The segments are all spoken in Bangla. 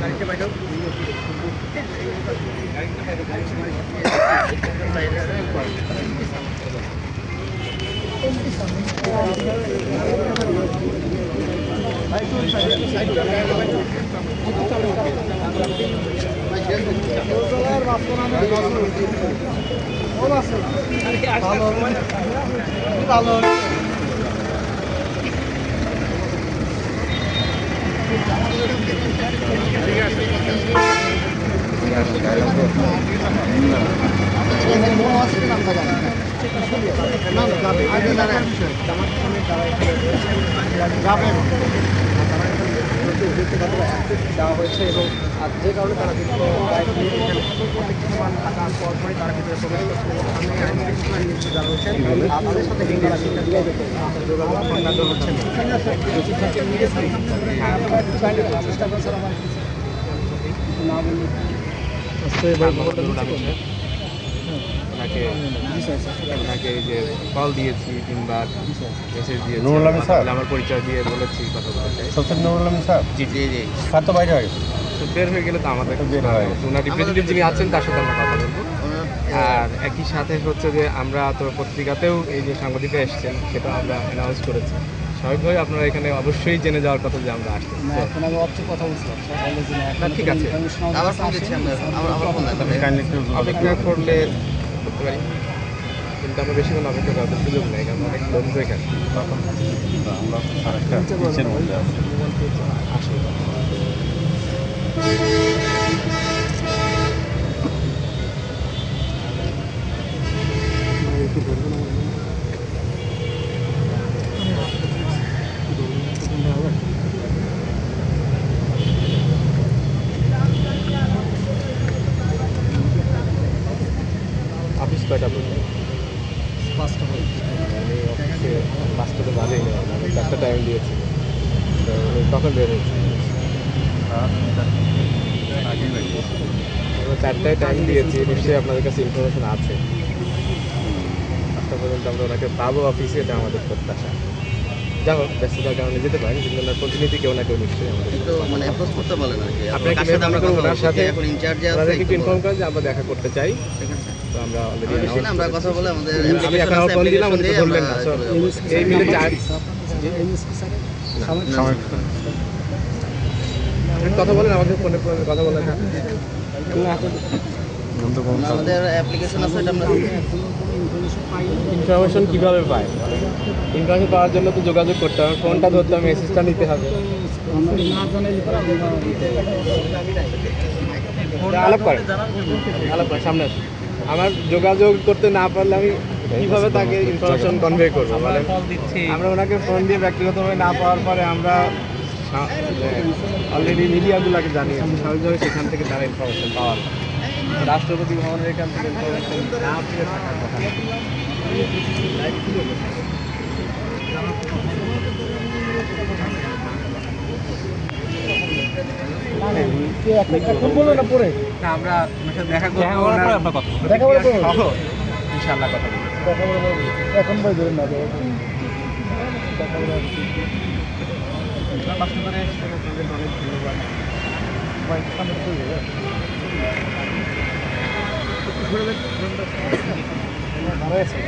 গাড়িতে বাইরেও গাড়িতে বাইরে প্রবেশ করছে দেখতে পাচ্ছেন ভালো দেওয়া হয়েছে এবং যে কারণে তারা বাইক অনেক কিছুমান থাকার পর পরে তারা ভিতরে প্রবেশ করছে এবং সামনে আইন শৃঙ্খলা সাথে কিন্তু তারা করছেন ওনাকে এই যে কল দিয়েছি তিনবার মেসেজ দিয়েছি। নুরুল আমিন স্যার? আমার পরিচয় দিয়ে বলেছি কথা বলতে চাই। নুরুল আমিন স্যার? জি জি জি। স্যার তো বাইরে হয়ে। তো বের হয়ে গেলে তো আমাদের বের হয়ে। ওনার রিপ্রেজেন্টেটিভ যিনি আছেন তার সাথে আমরা কথা বলব। আর একই সাথে হচ্ছে যে আমরা তো পত্রিকাতেও এই যে সাংবাদিকরা এসেছেন সেটা আমরা অ্যানাউন্স করেছি। স্বাভাবিকভাবে আপনারা এখানে অবশ্যই জেনে যাওয়ার কথা যে আমরা আসছি। ঠিক আছে। আবার করলে করতে পারি। কিন্তু আমরা বেশিক্ষণ অপেক্ষা করার সুযোগ নেই কারণ অনেক লোক হয়ে আমরা একটা পিচের মধ্যে আমি অফিসে বাজেই না চারটা টাইম দিয়েছি তো কখন বের হয়েছে চারটায় টাইম দিয়েছি নিশ্চয়ই আপনাদের কাছে ইনফরমেশন আছে পাঁচটা পর্যন্ত আমরা ওনাকে পাবো অফিসে এটা আমাদের প্রত্যাশা যা হোক ব্যস্ততার কারণে যেতে পারি কিন্তু ওনার প্রতিনিধি কেউ না কেউ নিশ্চয়ই আমাদের মানে অ্যাপ্রোচ করতে আর কি সাথে ওনার সাথে ইনচার্জে আছে একটু ইনফর্ম। করেন যে আমরা দেখা করতে চাই। ঠিক আছে। তো আমরা অলরেডি আমরা কথা বলে আমাদের আমি এখন ফোন দিলাম উনি না। এই মিলে চার কথা বলেন আমাকে ফোনে কথা আমাদের অ্যাপ্লিকেশন আছে এটা আমরা ইনফরমেশন পাই ইনফরমেশন কীভাবে পায়? ইনফরমেশন পাওয়ার জন্য তো যোগাযোগ করতে হবে ফোনটা ধরতে হবে মেসেজটা নিতে হবে। আলাপ করেন আলাপ করেন সামনে আসুন। আমার যোগাযোগ করতে না পারলে আমি কীভাবে তাকে ইনফরমেশন কনভে করব? মানে আমরা ওনাকে ফোন দিয়ে ব্যক্তিগতভাবে না পাওয়ার পরে আমরা অলরেডি মিডিয়াগুলোকে জানিয়েছি। স্বাভাবিকভাবে সেখান থেকে তারা ইনফরমেশন পাওয়ার রাষ্ট্রপতি ভবনের এখান থেকে ইনফরমেশন না পেয়ে থাকার কথা। এখন বলল না পরে। না, আমরা ওনার সাথে দেখা করব দেখা করার পরে আপনার কথা। প্রতিক্রিয়া দেখা করার পরে? সহ ইনশাআল্লাহ কথা বলব। কথা বলে বলব। এখন ভাই ধরে না। ভালো আছে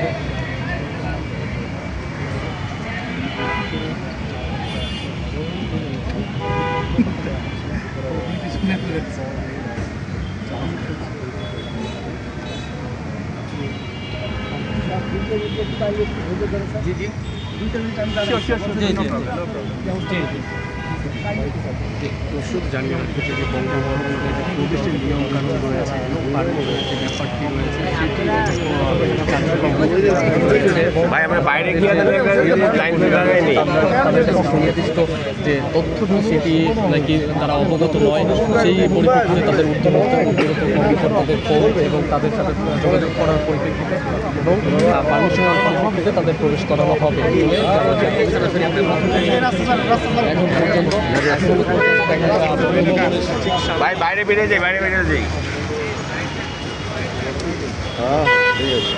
জি জি। ওষুধ জানিয়ে রাখতেছে যে বঙ্গভবনের যে প্রবেশের নিয়ম কানুন রয়েছে রয়েছে ব্যাপারটি রয়েছে সেটি ভাই আমরা বাইরে গিয়ে তাদের সুনির্দিষ্ট যে তথ্যটি সেটি নাকি তারা অবগত নয় সেই পরিপ্রেক্ষিতে তাদের উত্তর কর্মকর্তাদের ফোন এবং তাদের সাথে যোগাযোগ করার পরিপ্রেক্ষিতে এবং পারমিশনের পরিপ্রেক্ষিতে তাদের প্রবেশ করানো হবে। এখন পর্যন্ত ভাই বাইরে বেরিয়ে যাই বাইরে বেরিয়ে যাই। হ্যাঁ ঠিক আছে।